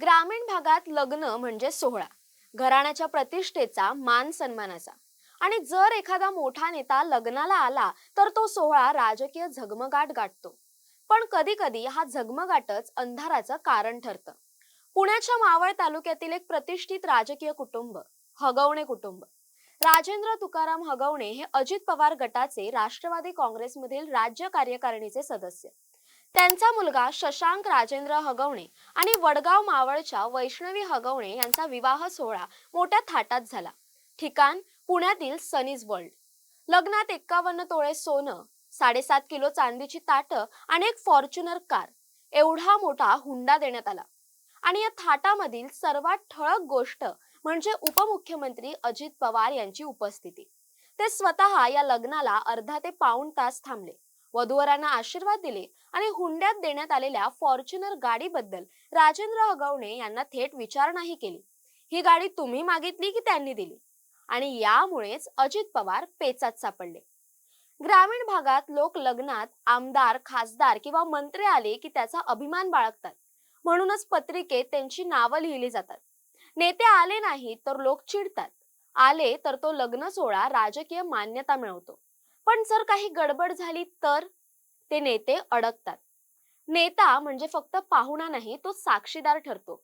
ग्रामीण भागात लग्न म्हणजे सोहळा. घराण्याच्या प्रतिष्ठेचा मान सन्मानाचा. आणि जर एखादा मोठा नेता लग्नाला आला तर तो सोहळा राजकीय झगमगाट गाठतो. पण कधी कधी हा झगमगाटच अंधाराचं कारण ठरतं. पुण्याच्या मावळ तालुक्यातील एक प्रतिष्ठित राजकीय कुटुंब हगवणे कुटुंब. राजेंद्र तुकाराम हगवणे हे अजित पवार गटाचे राष्ट्रवादी काँग्रेसमधील राज्य कार्यकारिणीचे सदस्य. त्यांचा मुलगा शशांक राजेंद्र हगवणे आणि वडगाव मावळच्या वैष्णवी हगवणे यांचा विवाह सोहळा मोठ्या थाटात झाला. ठिकाण पुण्यातील सनीज वर्ल्ड. लग्नात एक्कावन्न तोळे सोनं साडेसात किलो चांदीची ताटं आणि एक फॉर्च्युनर कार एवढा मोठा हुंडा देण्यात आला. आणि या थाटामधील सर्वात ठळक गोष्ट म्हणजे उपमुख्यमंत्री अजित पवार यांची उपस्थिती. ते स्वतः या लग्नाला अर्धा ते पाऊण तास थांबले. वधूवरांना आशीर्वाद दिले आणि हुंड्यात देण्यात आलेल्या फॉर्च्युनर गाडीबद्दल राजेंद्र हगवणे यांना थेट विचारणाही केली. ही गाडी तुम्ही मागितली की त्यांनी दिली? आणि यामुळेच अजित पवार पेचात सापडले. ग्रामीण भागात लोक लग्नात आमदार खासदार किंवा मंत्री आले की त्याचा अभिमान बाळगतात. म्हणूनच पत्रिकेत त्यांची नावं लिहिली जातात. नेते आले नाही तर लोक चिडतात. आले तर तो लग्न सोहळा राजकीय मान्यता मिळवतो. पण जर काही गडबड झाली तर ते नेते अडकतात. नेता म्हणजे फक्त पाहुणा नाही तो साक्षीदार ठरतो.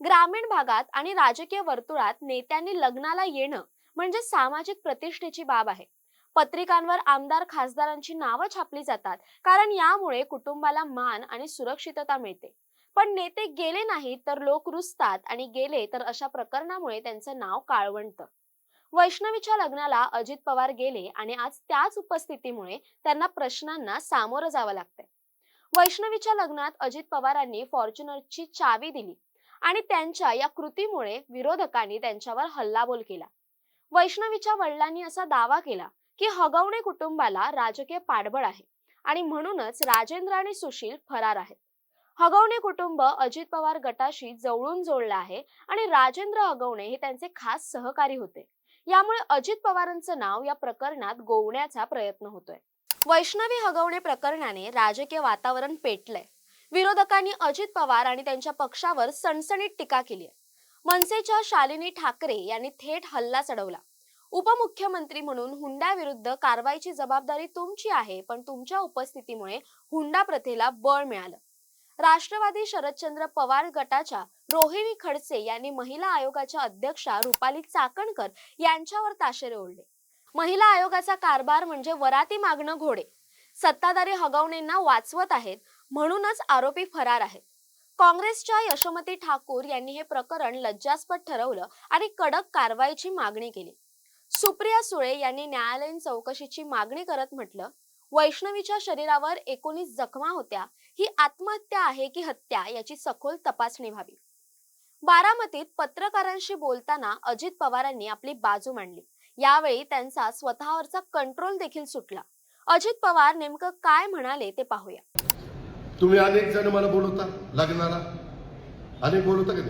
ग्रामीण भागात आणि राजकीय वर्तुळात नेत्यांनी लग्नाला येणं म्हणजे सामाजिक प्रतिष्ठेची बाब आहे. पत्रिकांवर आमदार खासदारांची नावं छापली जातात कारण यामुळे कुटुंबाला मान आणि सुरक्षितता मिळते. पण नेते गेले नाहीत तर लोक रुसतात आणि गेले तर अशा प्रकरणामुळे त्यांचं नाव काळवंटतं. वैष्णवीच्या लग्नाला अजित पवार गेले आणि आज त्याच उपस्थितीमुळे त्यांना प्रश्नांना सामोरं जावं लागतंय. वैष्णवीच्या लग्नात अजित पवारांनी फॉर्च्युनरची चावी दिली आणि त्यांच्या या कृतीमुळे विरोधकांनी त्यांच्यावर हल्लाबोल केला. वैष्णवीच्या वडिलांनी असा दावा केला की हगवणे कुटुंबाला राजकीय पाठबळ आहे आणि म्हणूनच राजेंद्र आणि सुशील फरार आहेत. हगवणे कुटुंब अजित पवार गटाशी जवळून जोडलं आहे आणि राजेंद्र हगवणे हे त्यांचे खास सहकारी होते. यामुळे अजित पवारांचं नाव या प्रकरणात गोवण्याचा प्रयत्न होतोय. वैष्णवी हगवणे प्रकरणाने राजकीय वातावरण पेटलंय. विरोधकांनी अजित पवार आणि त्यांच्या पक्षावर सणसणीत टीका केली आहे मनसेच्या शालिनी ठाकरे यांनी थेट हल्ला चढवला. उपमुख्यमंत्री म्हणून हुंड्याविरुद्ध कारवाईची जबाबदारी तुमची आहे पण तुमच्या उपस्थितीमुळे हुंडा प्रथेला बळ मिळालं. राष्ट्रवादी शरदचंद्र पवार गटाच्या रोहिणी खडसे यांनी महिला आयोगाच्या अध्यक्षा रुपाली चाकणकर यांच्यावर ताशेरे ओढले. महिला आयोगाचा कारभार म्हणजे वराती मागणं घोडे. सत्ताधारी हगवणेंना वाचवत आहेत म्हणूनच आरोपी फरार आहेत. काँग्रेसच्या यशोमती ठाकूर यांनी हे प्रकरण लज्जास्पद ठरवलं आणि कडक कारवाईची मागणी केली. सुप्रिया सुळे यांनी न्यायालयीन चौकशीची मागणी करत म्हटलं वैष्णवीच्या शरीरावर एकोणीस जखमा होत्या. ही आत्महत्या आहे की हत्या याची सखोल तपासणी व्हावी. बारामतीत पत्रकारांशी बोलताना अजित पवारांनी आपली बाजू मांडली. यावेळी त्यांचा स्वतःवरचा कंट्रोल देखील सुटला. अजित पवार नेमकं काय म्हणाले ते पाहूया. तुम्ही अनेक जण मला बोलवता लग्नाला. अनेक बोलवता का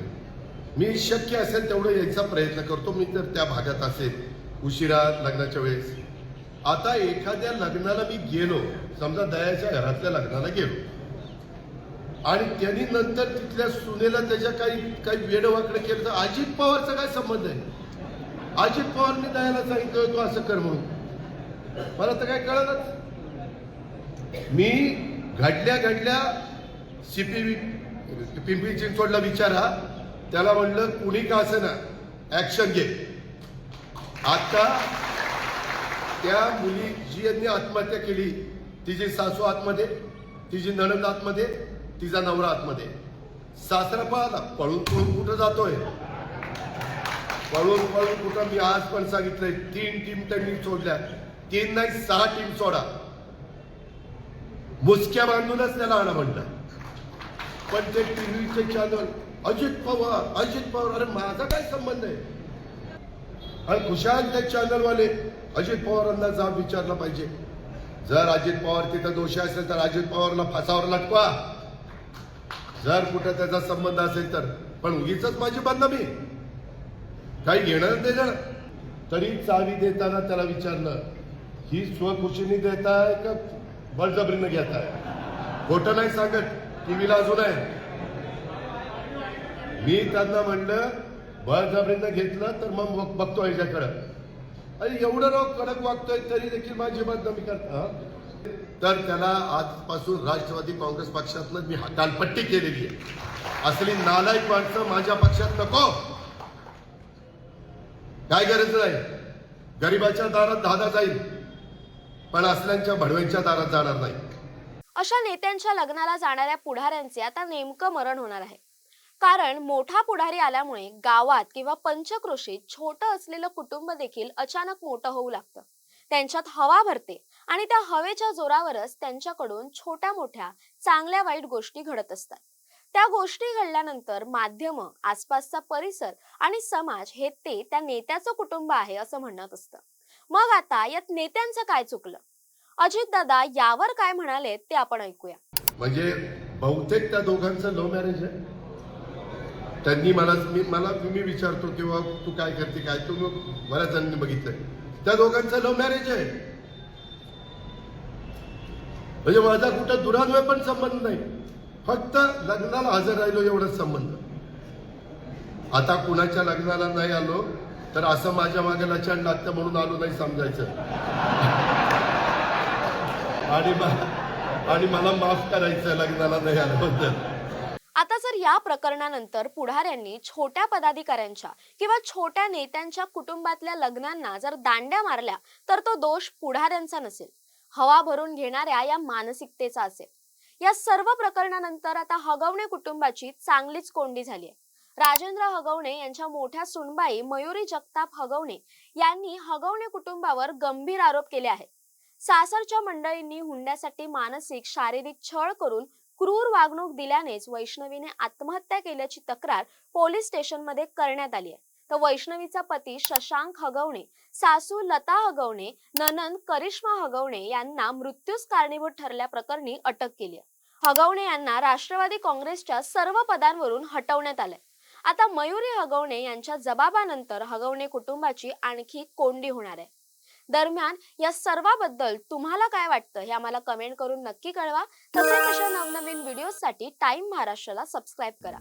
मी शक्य असेल तेवढं यायचा प्रयत्न करतो. मी तर त्या भागात असेल. उशिरा लग्नाच्या वेळेस. आता एखाद्या लग्नाला मी गेलो समजा दयाच्या घरातल्या लग्नाला गेलो. आणि त्यांनी नंतर तिथल्या सुनेला त्याच्या काही काही वेडवाकडे केलं तर अजित पवारचा काय संबंध आहे? अजित पवारने दयाला सांगितलं तो असं कर म्हणून. मला तर काय कळलंच. मी घडल्या घडल्या सीपी पिंपरी चिंचवडला विचारा. त्याला म्हणलं कुणी का असं ना ऍक्शन घे. आता त्या मुली जी यांनी आत्महत्या केली तिची सासू आतमध्ये तिची नणंद आतमध्ये तिचा नवरा आतमध्ये. सासरा पळाला पळून पळून कुठं जातोय? पळून पळून कुठं? मी आज पण सांगितलंय तीन टीम त्यांनी सोडल्या. तीन नाही सहा टीम सोडा. मुसक्या बांधूनच त्याला आणा म्हणलं. पण ते टीव्हीचे चॅनल अजित पवार अजित पवार अरे माझा काय संबंध आहे? आणि खुशाल ते चॅनलवाले अजित पवारांना जाब विचारला पाहिजे. जर अजित पवार तिथं दोषी असेल तर अजित पवारला फासावर लटवा जर कुठं त्याचा संबंध असेल तर. पण उगीच माझी बदनामी. काही घेणार देणार तरी चावी देताना त्याला विचारलं ही स्वखुशीने देताय का बळजबरीनं घेताय? खोटं नाही सांगत. टीव्हीला अजून आहे. मी त्यांना म्हणलं बळजबरीनं घेतलं तर मग बघतो याच्याकडं अरे एवढं लोक कडक वागतोय तरी देखील माझी बदनामी करता तर त्याला आजपासून राष्ट्रवादी काँग्रेस पक्षातनं मी हकालपट्टी केलेली आहे. असली नालायक माणसं माझ्या पक्षात नको. काय गरज नाही. गरिबाच्या दारात दादा जाईल. पण असल्यांच्या भडव्यांच्या दारात जाणार नाही. अशा नेत्यांच्या लग्नाला जाणाऱ्या पुढाऱ्यांचे आता नेमकं मरण होणार आहे. कारण मोठा पुढारी आल्यामुळे गावात किंवा पंचक्रोशीत छोटं असलेलं कुटुंब देखील अचानक मोठं होऊ लागतं. त्यांच्यात हवा भरते आणि त्या हवेच्या जोरावरच त्यांच्याकडून छोट्या मोठ्या चांगल्या वाईट गोष्टी घडत असतात. त्या गोष्टी घडल्यानंतर माध्यम आसपासचा परिसर आणि समाज हे ते त्या नेत्याचं कुटुंब आहे असं म्हणत असतं. मग आता यात नेत्यांचं काय चुकलं? अजित दादा यावर काय म्हणाले ते आपण ऐकूया. म्हणजे बहुतेक त्या दोघांचं लव्ह मॅरेज आहे. त्यांनी मला मी मला मी विचारतो किंवा तू काय करते काय? तू बऱ्याच जणांनी बघितलंय. त्या दोघांचं लव्ह मॅरेज आहे. म्हणजे माझा कुठं दुरान्वय पण संबंध नाही. फक्त लग्नाला हजर राहिलो एवढाच संबंध. आता कुणाच्या लग्नाला नाही आलो तर असं माझ्या मागे लचण लागतं म्हणून आलो नाही समजायचं. आणि आणि मला माफ करायचं लग्नाला नाही आल्याबद्दल जर या प्रकरणानंतर पुढाऱ्यांनी छोट्या पदाधिकाऱ्यांच्या किंवा छोट्या नेत्यांच्या कुटुंबातल्या लग्नांना जर दांड्या मारल्या तर तो दोष पुढाऱ्यांचा नसेल. हवा भरून घेणाऱ्या या मानसिकतेचा असेल. या सर्व प्रकरणानंतर आता हगवणे कुटुंबाची चांगलीच कोंडी झाली आहे. राजेंद्र हगवणे यांच्या मोठ्या सुनबाई मयुरी जगताप हगवणे यांनी हगवणे कुटुंबावर गंभीर आरोप केले आहेत. सासरच्या मंडळींनी हुंड्यासाठी मानसिक शारीरिक छळ करून क्रूर वागणूक दिल्यानेच वैष्णवीने आत्महत्या केल्याची तक्रार पोलीस स्टेशनमध्ये करण्यात आली आहे. तर वैष्णवीचा पती शशांक हगवणे सासू लता हगवणे ननंद करिश्मा हगवणे यांना मृत्यूस कारणीभूत ठरल्याप्रकरणी अटक केली आहे. हगवणे यांना राष्ट्रवादी काँग्रेसच्या सर्व पदांवरून हटवण्यात आलंय. आता मयुरी हगवणे यांच्या जबाबानंतर हगवणे कुटुंबाची आणखी कोंडी होणार आहे. दरम्यान या सर्वाबद्दल तुम्हाला काय वाटतं हे आम्हाला कमेंट करून नक्की कळवा. तसेच अशा नवनवीन व्हिडिओसाठी टाइम महाराष्ट्राला सबस्क्राईब करा.